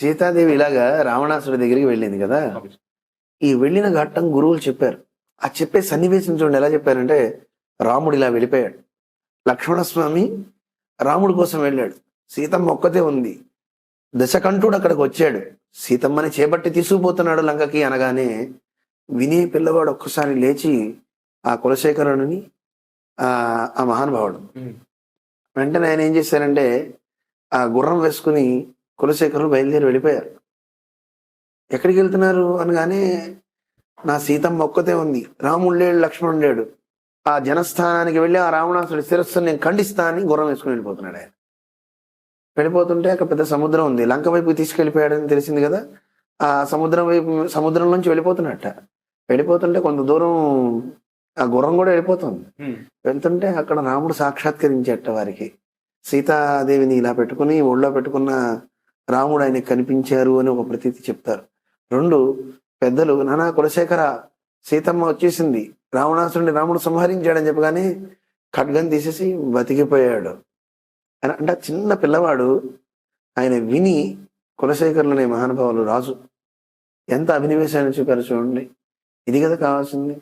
సీతాదేవి ఇలాగా రావణాసుడి దగ్గరికి వెళ్ళింది కదా? ఈ వెళ్ళిన ఘట్టం గురువులు చెప్పారు. ఆ చెప్పే సన్నివేశం చూడండి ఎలా చెప్పారంటే రాముడు ఇలా వెళ్ళిపోయాడు. లక్ష్మణస్వామి రాముడి కోసం వెళ్ళాడు. సీతమ్మ ఒక్కతే ఉంది. దశకంఠుడు అక్కడికి వచ్చాడు. సీతమ్మని చేపట్టి తీసుకుపోతున్నాడు లంకకి అనగానే వినే పిల్లవాడు ఒక్కసారి లేచి ఆ కులశేఖరుని ఆ ఆ మహానుభావుడు. వెంటనే ఆయన ఏం చేశారంటే ఆ గుర్రం వేసుకుని కులశేఖరులు బయలుదేరి వెళ్ళిపోయారు. ఎక్కడికి వెళ్తున్నారు అనగానే నా సీతమ్మ ఒక్కతే ఉంది. రాముడు లేడు లక్ష్మణుడు లేడు. ఆ జనస్థానానికి వెళ్ళి ఆ రావణాసుడి శిరస్సును నేను ఖండిస్తా అని గుర్రం వేసుకుని వెళ్ళిపోతున్నాడు ఆయన. వెళ్ళిపోతుంటే అక్కడ పెద్ద సముద్రం ఉంది. లంక వైపు తీసుకెళ్ళిపోయాడని తెలిసింది కదా? ఆ సముద్రం వైపు సముద్రం నుంచి వెళ్ళిపోతున్నట్ట. వెళ్ళిపోతుంటే కొంత దూరం ఆ గుర్రం కూడా వెళ్ళిపోతుంది. వెళ్తుంటే అక్కడ రాముడు సాక్షాత్కరించేట వారికి. సీతాదేవిని ఇలా పెట్టుకుని ఒళ్ళో పెట్టుకున్న రాముడు ఆయనకు కనిపించారు అని ఒక ప్రతీతి చెప్తారు. రెండు పెద్దలు నానా కులశేఖర సీతమ్మ వచ్చేసింది. రావణాసురుడిని రాముడు సంహరించాడని చెప్పగానే ఖడ్గం తీసేసి బతికిపోయాడు. అని అంటే ఆ చిన్న పిల్లవాడు ఆయన విని కులశేఖరులు అనే మహానుభావులు రాజు. ఎంత అభినవేశాన్ని చూపారు చూడండి. ఇది కదా కావాల్సింది.